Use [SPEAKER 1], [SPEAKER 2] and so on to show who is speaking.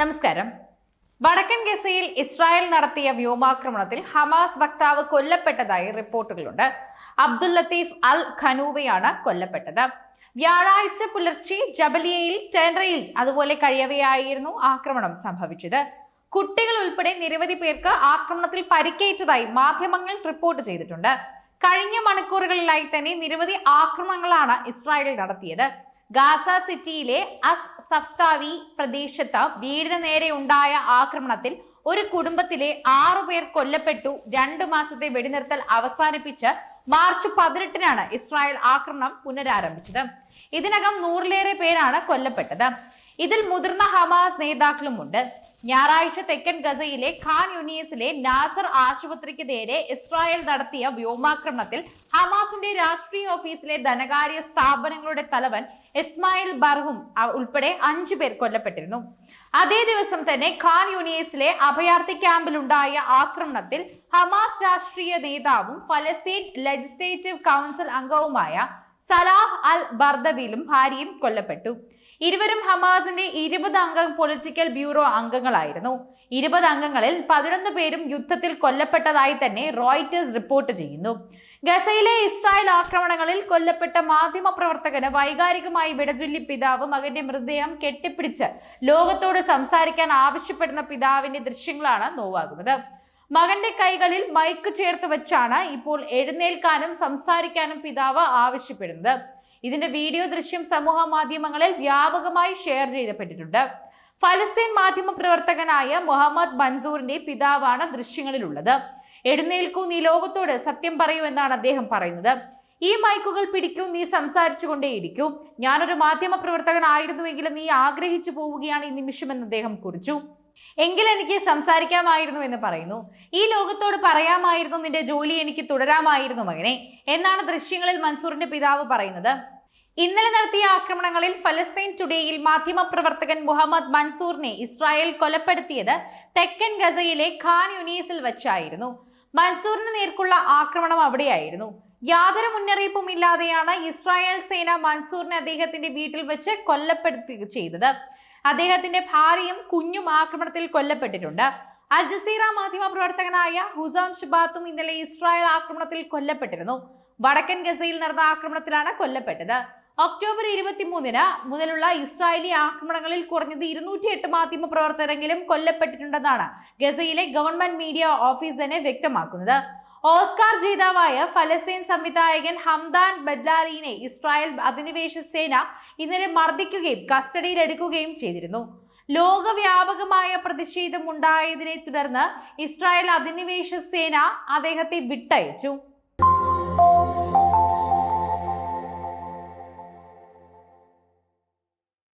[SPEAKER 1] നമസ്കാരം. വടക്കൻ ഗസയിൽ ഇസ്രായേൽ നടത്തിയ വ്യോമാക്രമണത്തിൽ ഹമാസ് വക്താവ് കൊല്ലപ്പെട്ടതായി റിപ്പോർട്ടുകളുണ്ട്. അബ്ദുൽ ലത്തീഫ് അൽ ഖനൂവയാണ് കൊല്ലപ്പെട്ടത്. വ്യാഴാഴ്ച പുലർച്ചെ ജബലിയയിൽ ടെൻറയിൽ അതുപോലെ കഴിയവെയായിരുന്നു ആക്രമണം സംഭവിച്ചത്. കുട്ടികൾ ഉൾപ്പെടെ നിരവധി പേർക്ക് ആക്രമണത്തിൽ പരിക്കേറ്റതായി മാധ്യമങ്ങൾ റിപ്പോർട്ട് ചെയ്തിട്ടുണ്ട്. കഴിഞ്ഞ മണിക്കൂറുകളിലായി തന്നെ നിരവധി ആക്രമണങ്ങളാണ് ഇസ്രായേൽ നടത്തിയത്. ഗാസ സിറ്റിയിലെ അസ് സഫ്താവി പ്രദേശത്ത് വീടിന് നേരെ ഉണ്ടായ ആക്രമണത്തിൽ ഒരു കുടുംബത്തിലെ ആറു പേർ കൊല്ലപ്പെട്ടു. രണ്ടു മാസത്തെ വെടിനിർത്തൽ അവസാനിപ്പിച്ച് മാർച്ച് പതിനെട്ടിനാണ് ഇസ്രായേൽ ആക്രമണം പുനരാരംഭിച്ചത്. ഇതിനകം നൂറിലേറെ പേരാണ് കൊല്ലപ്പെട്ടത്. ഇതിൽ മുതിർന്ന ഹമാസ് നേതാക്കളുമുണ്ട്. ഞായറാഴ്ച തെക്കൻ ഗസയിലെ ഖാൻ യുനീസിലെ നാസർ ആശുപത്രിക്ക് നേരെ ഇസ്രായേൽ നടത്തിയ വ്യോമാക്രമണത്തിൽ ഹമാസിന്റെ രാഷ്ട്രീയ ഓഫീസിലെ ധനകാര്യ സ്ഥാപനങ്ങളുടെ തലവൻ ഇസ്മായിൽ ബർഹും ഉൾപ്പെടെ അഞ്ചു പേർ കൊല്ലപ്പെട്ടിരുന്നു. അതേ ദിവസം തന്നെ ഖാൻ യൂണിയസിലെ അഭയാർത്ഥി ക്യാമ്പിലുണ്ടായ ആക്രമണത്തിൽ ഹമാസ് രാഷ്ട്രീയ നേതാവും ഫലസ്തീൻ ലെജിസ്ലേറ്റീവ് കൗൺസിൽ അംഗവുമായ സലാഹ് അൽ ബർദവിലും ഭാര്യയും കൊല്ലപ്പെട്ടു. ഇരുവരും ഹമാസിന്റെ ഇരുപത് അംഗ പൊളിറ്റിക്കൽ ബ്യൂറോ അംഗങ്ങളായിരുന്നു. ഇരുപത് അംഗങ്ങളിൽ പതിനൊന്ന് പേരും യുദ്ധത്തിൽ കൊല്ലപ്പെട്ടതായി തന്നെ റോയിറ്റേഴ്സ് റിപ്പോർട്ട് ചെയ്യുന്നു. ഗസയിലെ ഇസ്രായേൽ ആക്രമണങ്ങളിൽ കൊല്ലപ്പെട്ട മാധ്യമ പ്രവർത്തകന് വൈകാരികമായി വിടചൊല്ലി പിതാവ് മകന്റെ മൃതദേഹം കെട്ടിപ്പിടിച്ച് ലോകത്തോട് സംസാരിക്കാൻ ആവശ്യപ്പെടുന്ന പിതാവിന്റെ ദൃശ്യങ്ങളാണ് നോവാകുന്നത്. മകന്റെ കൈകളിൽ മൈക്ക് ചേർത്ത് വെച്ചാണ് ഇപ്പോൾ എഴുന്നേൽക്കാനും സംസാരിക്കാനും പിതാവ് ആവശ്യപ്പെടുന്നത്. ഇതിന്റെ വീഡിയോ ദൃശ്യം സമൂഹ മാധ്യമങ്ങളിൽ വ്യാപകമായി ഷെയർ ചെയ്യപ്പെട്ടിട്ടുണ്ട് ഫലസ്തീൻ മാധ്യമ പ്രവർത്തകനായ മുഹമ്മദ് മൻസൂറിന്റെ പിതാവാണ് ദൃശ്യങ്ങളിലുള്ളത്. എഴുന്നേൽക്കൂ നീ ലോകത്തോട് സത്യം പറയൂ എന്നാണ് അദ്ദേഹം പറയുന്നത്. ഈ മൈക്കുകൾ പിടിക്കൂ നീ സംസാരിച്ചു കൊണ്ടേയിരിക്കൂ ഞാനൊരു മാധ്യമ പ്രവർത്തകനായിരുന്നുവെങ്കിലും നീ ആഗ്രഹിച്ചു പോവുകയാണ് ഈ നിമിഷമെന്ന് അദ്ദേഹം കുറിച്ചു. എങ്കിൽ എനിക്ക് സംസാരിക്കാമായിരുന്നു എന്ന് പറയുന്നു. ഈ ലോകത്തോട് പറയാമായിരുന്നു നിന്റെ ജോലി എനിക്ക് തുടരാമായിരുന്നു മകനെ എന്നാണ് ദൃശ്യങ്ങളിൽ മൻസൂറിന്റെ പിതാവ് പറയുന്നത്. ഇന്നലെ നടത്തിയ ആക്രമണങ്ങളിൽ ഫലസ്തീൻ ടുഡേയിൽ മാധ്യമപ്രവർത്തകൻ മുഹമ്മദ് മൻസൂറിനെ ഇസ്രായേൽ കൊലപ്പെടുത്തിയത് തെക്കൻ ഗസയിലെ ഖാൻ യുനീസിൽ വെച്ചായിരുന്നു. മൻസൂറിന് നേർക്കുള്ള ആക്രമണം അവിടെയായിരുന്നു. യാതൊരു മുന്നറിയിപ്പും ഇല്ലാതെയാണ് ഇസ്രായേൽ സേന മൻസൂറിനെ അദ്ദേഹത്തിന്റെ വീട്ടിൽ വെച്ച് കൊല്ലപ്പെടുത്തുക ചെയ്തത്. അദ്ദേഹത്തിന്റെ ഭാര്യയും കുഞ്ഞും ആക്രമണത്തിൽ കൊല്ലപ്പെട്ടിട്ടുണ്ട്. അൽ ജസീറ മാധ്യമ പ്രവർത്തകനായ ഹുസാം ഷിബാത്തും ഇന്നലെ ഇസ്രായേൽ ആക്രമണത്തിൽ കൊല്ലപ്പെട്ടിരുന്നു. വടക്കൻ ഗസയിൽ നടന്ന ആക്രമണത്തിലാണ് കൊല്ലപ്പെട്ടത്. ഒക്ടോബർ ഇരുപത്തിമൂന്നിന് മുതലുള്ള ഇസ്രായേലി ആക്രമണങ്ങളിൽ കുറഞ്ഞത് ഇരുന്നൂറ്റി എട്ട് മാധ്യമ പ്രവർത്തകരെങ്കിലും കൊല്ലപ്പെട്ടിട്ടുണ്ടെന്നാണ് ഗസയിലെ ഗവൺമെന്റ് മീഡിയ ഓഫീസ് തന്നെ വ്യക്തമാക്കുന്നത്. ഓസ്കാർ ജേതാവായ ഫലസ്തീൻ സംവിധായകൻ ഹംദാൻ ബദ്ലാലിനെ ഇസ്രായേൽ അധിനിവേശ സേന ഇന്നലെ മർദ്ദിക്കുകയും കസ്റ്റഡിയിലെടുക്കുകയും ചെയ്തിരുന്നു. ലോകവ്യാപകമായ പ്രതിഷേധം ഉണ്ടായതിനെ തുടർന്ന് ഇസ്രായേൽ അധിനിവേശ സേന അദ്ദേഹത്തെ വിട്ടയച്ചു.